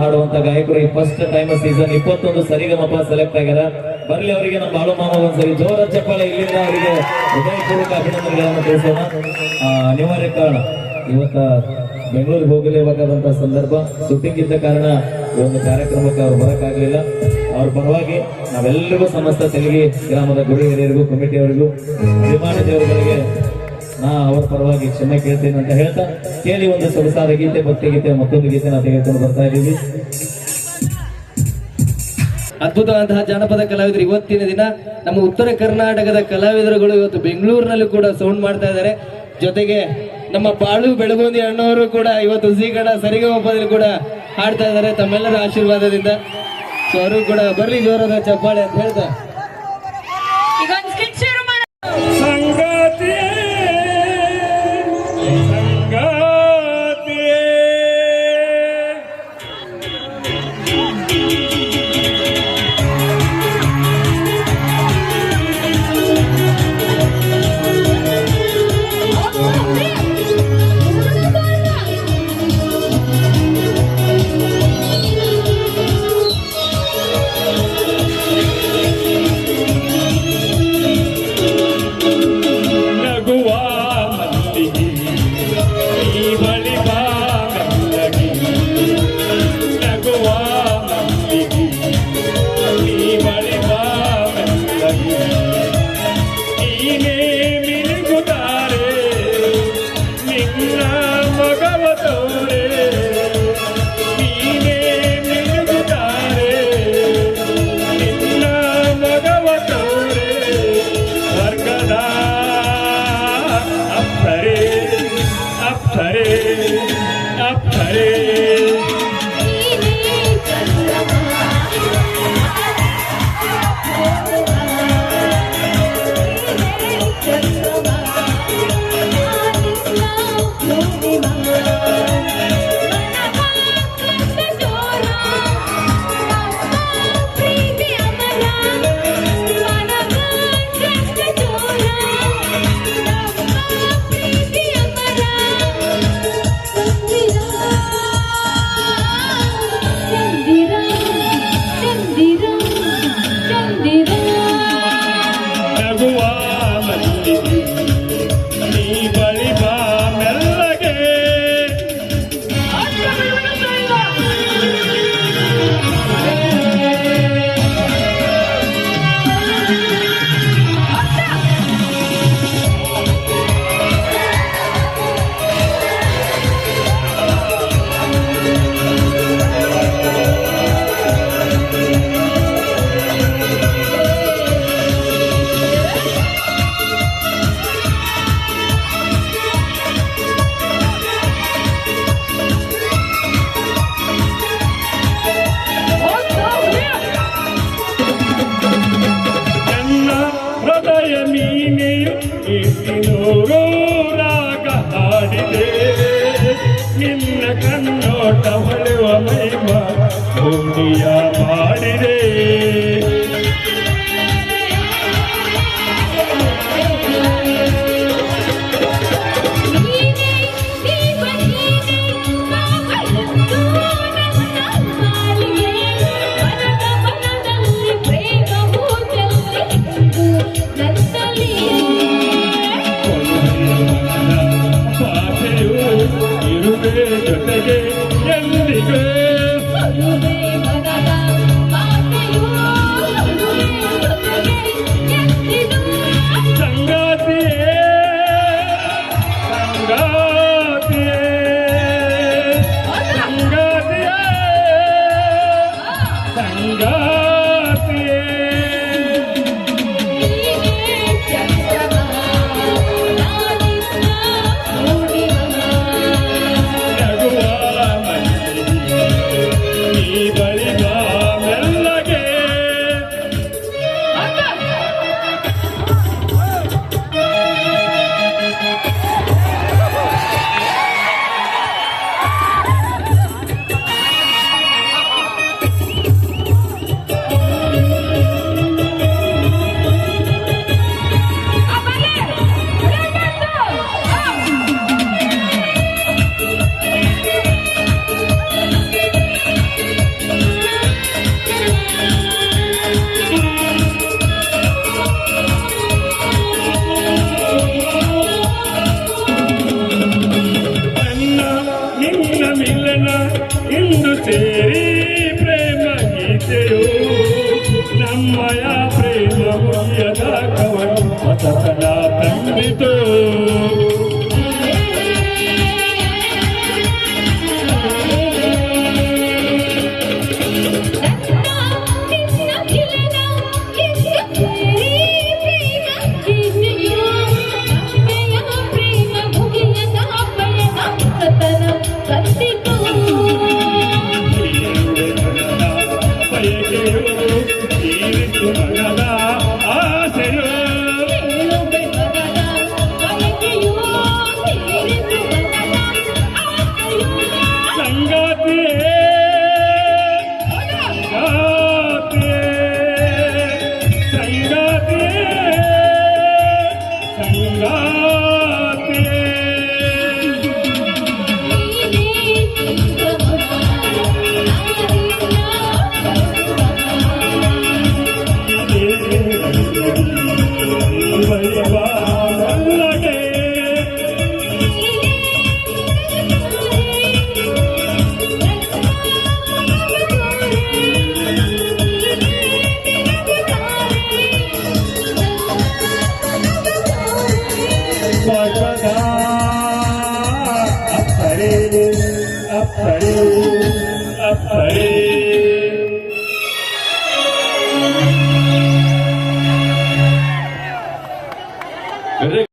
ಹಾಡುವಂತ ಗಾಯಕರು ಈ first time season ಇಪ್ಪತ್ತೊಂದು ಸರಿಗಮಪ ಸೆಲೆಕ್ಟ್ ಆಗ್ಯಾರ. ಬರ್ಲಿ ಅವರಿಗೆ, ನಮ್ಮ ಬಾಳು ಮಾಮ ಒಂದ್ಸರಿ ಜೋರ ಚಪ್ಪಾಳೆ ಇಲ್ಲಿಂದ ಅವರಿಗೆ ಹೃದಯಪೂರ್ವಕ ಅಭಿನಂದನೆಗಳನ್ನು ತಿಳಿಸೋಣ. ಅನಿವಾರ್ಯ ಕಾರಣ ಇವತ್ತ ಬೆಂಗಳೂರಿಗೆ ಹೋಗಲೇಬೇಕಾದಂತ ಸಂದರ್ಭ ಶೂಟಿಂಗ್ ಇದ್ದ ಕಾರಣ ಈ ಒಂದು ಕಾರ್ಯಕ್ರಮಕ್ಕೆ ಅವ್ರು ಬರೋಕ್ಕಾಗಲಿಲ್ಲ. ಅವ್ರ ಪರವಾಗಿ ನಾವೆಲ್ಲರಿಗೂ ಸಮಸ್ತ ತೆಲುಗಿ ಗ್ರಾಮದ ಗುಡಿ ಹಿರಿಯರಿಗೂ ಕಮಿಟಿಯವರಿಗೂ ಅಭಿಮಾನಿ ದೇವರುಗಳಿಗೆ ನಾ ಅವ್ರ ಪರವಾಗಿ ಕ್ಷಮೆ ಕೇಳ್ತೀನಿ ಅಂತ ಹೇಳ್ತಾ ಕೇಳಿ ಒಂದು ಸೊಗಸಾದ ಗೀತೆ, ಭಕ್ತಿ ಗೀತೆ, ಮತ್ತೊಂದು ಗೀತೆ ನಾವು ತೆಗೆದುಕೊಂಡು ಬರ್ತಾ ಇದ್ದೀವಿ. ಅದ್ಭುತವಾದಂತಹ ಜಾನಪದ ಕಲಾವಿದರು ಇವತ್ತಿನ ದಿನ ನಮ್ಮ ಉತ್ತರ ಕರ್ನಾಟಕದ ಕಲಾವಿದರುಗಳು ಇವತ್ತು ಬೆಂಗಳೂರಿನಲ್ಲಿ ಕೂಡ ಸೌಂಡ್ ಮಾಡ್ತಾ ಇದ್ದಾರೆ. ಜೊತೆಗೆ ನಮ್ಮ ಬಾಳು ಬೆಳಗುಂದಿ ಅಣ್ಣವರು ಕೂಡ ಇವತ್ತು ಝೀಗಣ ಸರಿಗಮಪದಲ್ಲಿ ಕೂಡ ಹಾಡ್ತಾ ಇದ್ದಾರೆ, ತಮ್ಮೆಲ್ಲರ ಆಶೀರ್ವಾದದಿಂದ. ಸೊ ಅವರು ಕೂಡ ಬರ್ಲಿ ಜೋರಾದ ಚಪ್ಪಾಳೆ ಅಂತ ಹೇಳ್ತಾ. up, up, up, up, કન્નો ટવલવા મહિમા ભૂલિયા ಜೊತೆಗೆ ಎಂದಿಗೆ तेरी प्रेम गीते नम्मया प्रेम यदा कवनु मत सदा तन्वितो up, up, up, up,